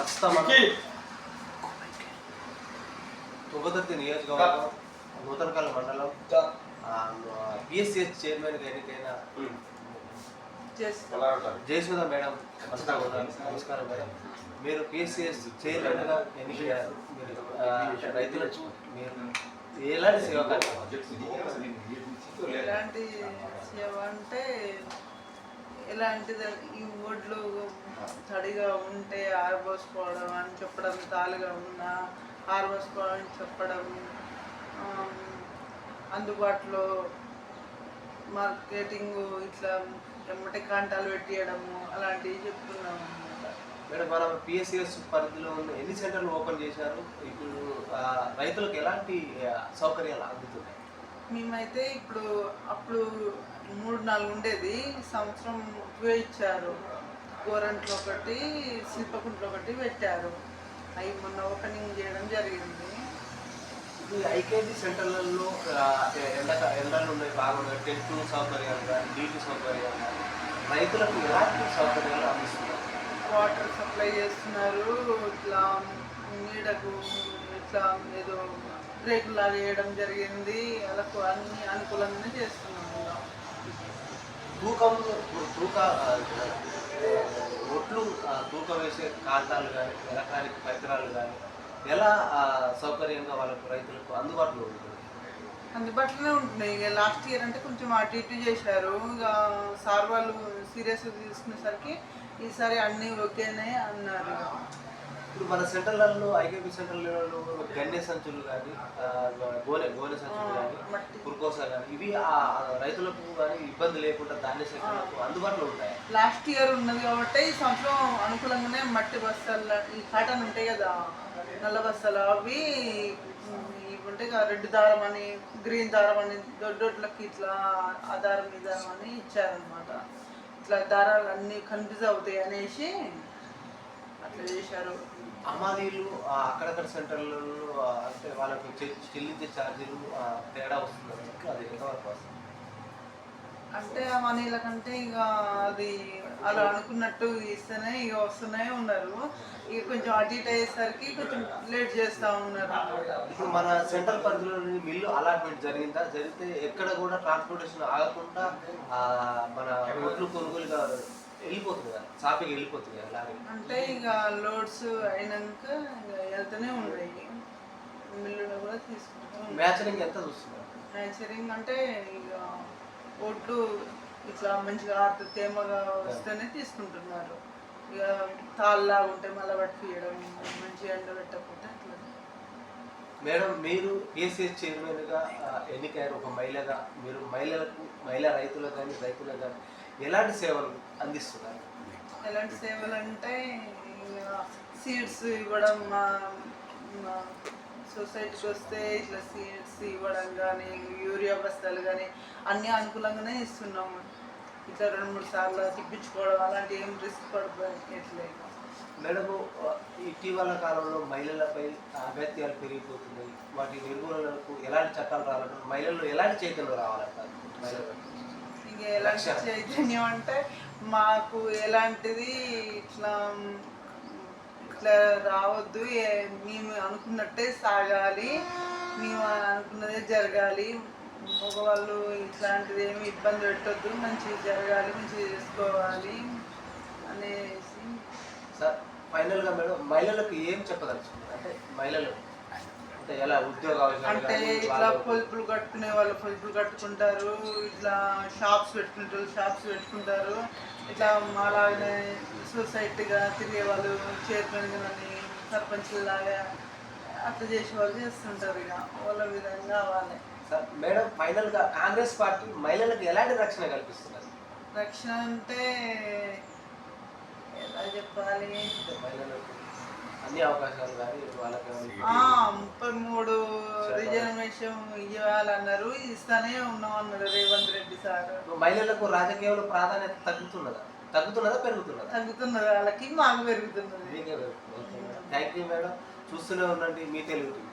ప్రస్తుతం మనం తుంగతుర్తి నియోజకవర్గం నూతనకల్ మండలం బిఎస్సిఎస్ చైర్మన్ ఎన్నికైన జయసుధ మేడం. నమస్కారం మేడం మీరు పిఎస్సిఎస్ చైర్మన్గా ఎన్నికయ్యారు రైతులకు మీరు ఎలాంటి సేవ కార్యక్రమం ఎలాంటి సేవ అంటే ఎలాంటిది ఈ ఒడ్లు తడిగా ఉంటే ఆరబోసుకోవడం అని చెప్పడం తాలుగా ఉన్నా ఆరబోసుకోవడం అని చెప్పడం అందుబాటులో మార్కెటింగ్ ఇట్లా ఎమ్మటి కాంటాలు పెట్టియడము అలాంటివి చెప్తున్నాం అన్నమాట. మేడం మనం పిఎస్సిఎస్ పరిధిలో ఉన్న ఎన్ని సెంటర్లు ఓపెన్ చేశారు? ఇప్పుడు రైతులకు ఎలాంటి సౌకర్యాలు అందుతున్నాయి? మేమైతే ఇప్పుడు అప్పుడు మూడు నాలుగు ఉండేది. సంవత్సరం ఇచ్చారు గోరంట్లో ఒకటి శిల్పకుంట్లో ఒకటి పెట్టారు. అవి మొన్న ఓపెనింగ్ చేయడం జరిగింది. ఐకేజీ సెంటర్లలో ఆ, అంటే ఎండ ఎండలు ఉన్నాయి బాగున్నాయి టెంట్ సౌకర్యాలు కానీ నీటి సౌకర్యాలు కానీ రైతులకు ఎలాంటి సౌకర్యాలు అందిస్తున్నారు? వాటర్ సప్లై చేస్తున్నారు. ఇట్లా నీడకు ఇట్లా ఏదో రేకులాగా వేయడం జరిగింది. వాళ్ళకు అన్ని అనుకూలంగానే చేస్తున్నాము. తూకం తూక ఒట్లు తూకం వేసే కాంతాలు కానీ ఎలక్ట్రానిక్ పరికరాలు కానీ ఎలా సౌకర్యంగా వాళ్ళకు రైతులకు అందుబాటులో ఉంటుంది అందుబాటులోనే ఉంటున్నాయి. ఇక లాస్ట్ ఇయర్ అంటే కొంచెం అటు ఇటు చేశారు. ఇక సార్ వాళ్ళు సీరియస్గా తీసుకునేసరికి ఈసారి అన్నీ ఓకేనే అన్నారు. ఇప్పుడు మన సెంటర్లలో ఐకేపీ సెంటర్లలో గన్య సంచులు కానీ గోనె గోనె సంచులు కానీ పురుకోస కానీ ఇవి ఆ రైతులకు కానీ ఇబ్బంది లేకుండా ధాన్య సేకరణకు అందుబాటులో ఉంటాయి? లాస్ట్ ఇయర్ ఉన్నది కాబట్టి ఈ సంవత్సరం అనుకూలంగానే మట్టి బస్తాలు ఈ కాటన్ ఉంటాయి కదా నల్ల బస్తాలు అవి ఉంటాయి కదా రెడ్ దారం అని గ్రీన్ దారం అని దొడ్డొడ్లకి ఇట్లా ఆ దారం ఈ దారం అని ఇచ్చారనమాట ఇట్లా దారాలు అన్నీ కన్ఫ్యూజ్ అవుతాయి అనేసి అట్లా చేశారు. అమ్మాలీలు ఆ, అక్కడక్కడ సెంటర్లలో అంటే వాళ్ళకు చెల్లించే ఛార్జీలు తేడా వస్తుంది అది ఎంతవరకు వస్తుంది? అంటే ఆ మనీల కంటే ఇక అది అలా అనుకున్నట్టు ఇస్తేనే ఇక వస్తూనే ఉన్నారు. ఇక కొంచెం అటు ఇటు అయ్యేసరికి కొంచెం లేట్ చేస్తూ ఉన్నారు. ఇప్పుడు మన సెంట్రల్ పరిధిలో మిల్లు అలాట్మెంట్ జరిగిందా? జరిగితే ఎక్కడ కూడా ట్రాన్స్పోర్టేషన్ ఆగకుండా మన ఒడ్లు కొనుగోలుగా వెళ్ళిపోతుంది కదా? షాపింగ్ వెళ్ళిపోతుంది కదా అలాగే అంటే ఇక లోడ్స్ అయినాక ఇక వెళ్తూనే ఉన్నాయి మిల్లులో కూడా తీసుకుంటాం మ్యాచరింగ్ ఎంత చూస్తున్నారు? మ్యాచరింగ్ అంటే ఇక ఒడ్లు ఇట్లా మంచిగా ఆర్త తేమగా వస్తేనే తీసుకుంటున్నారు. ఇక తాళ్ళలాగా ఉంటే మళ్ళీ పట్టియడం మంచిగా ఎండ పెట్టకపోతే అట్లా మేడం మీరు కేసీఎస్ చైర్మన్గా ఆ, ఎన్నికయ్యారు ఒక మహిళగా మీరు మహిళలకు మహిళా రైతులకు కానీ రైతులకు కానీ ఎలాంటి సేవలు అందిస్తున్నారు? ఎలాంటి సేవలు అంటే సీడ్స్ ఇవ్వడం మా మా సొసైటీకి వస్తే ఇట్లా సీడ్స్ ఇవ్వడం కానీ యూరియా బస్తాలు కానీ అన్నీ అనుకూలంగానే ఇస్తున్నాము. ఇట్లా రెండు మూడు సార్లు తిప్పించుకోవడం అలాంటి ఏం రిస్క్ పడిపోయట్లేదు మేడము ఆ, ఇటీవల కాలంలో మహిళలపై అగత్యాలు పెరిగిపోతున్నాయి. వాటి నిర్మూలనకు ఎలాంటి చట్టాలు రావాలంటారు మహిళల్లో ఎలాంటి చైతన్యం రావాలంటారు? ఇక ఎలాంటి చైతన్యం అంటే మాకు ఎలాంటిది ఇట్లా ఇట్లా రావద్దు మేము అనుకున్నట్టే సాగాలి మేము అనుకున్నదే జరగాలి మగవాళ్ళు ఇట్లాంటిది ఏమి ఇబ్బంది పెట్టొద్దు మంచిగా జరగాలి మంచిగా చేసుకోవాలి అనేసి. సార్ ఫైనల్గా మేడం మహిళలకు ఏం చెప్పదలుచుకున్నారు? అంటే మహిళలు అంటే ఎలా ఉద్యోగ అవకాశాలు అంటే ఇట్లా పొదుపులు కట్టుకునే వాళ్ళు పొదుపులు కట్టుకుంటారు ఇట్లా షాప్స్ పెట్టుకుంటారు షాప్స్ పెట్టుకుంటారు. ఇట్లా మాలాగానే సొసైటీగా తిరిగే వాళ్ళు చైర్మన్ కానీ సర్పంచ్ లాగా అట్లా చేసే వాళ్ళు చేస్తుంటారు ఇక. వాళ్ళ విధంగా వాళ్ళే. సార్ మేడం ఫైనల్గా కాంగ్రెస్ పార్టీ మహిళలకు ఎలాంటి రక్షణ కల్పిస్తున్నారు? రక్షణ అంటే ఎలా చెప్పాలి? మహిళలకు అన్ని అవకాశాలు కానీ వాళ్ళకి ముప్పై మూడు రిజర్వేషన్ ఇవ్వాలన్నారు ఇస్తానే ఉన్నాం అన్నారు రేవంత్ రెడ్డి సార్. మహిళలకు రాజకీయంలో ప్రాధాన్యత తగ్గుతున్నదా? తగ్గుతున్నదా పెరుగుతున్నదా? తగ్గుతున్నది వాళ్ళకి మాకు పెరుగుతున్నది. Thank you madam. చూస్తూనే ఉండండి మీ తెలుగు టీవీ.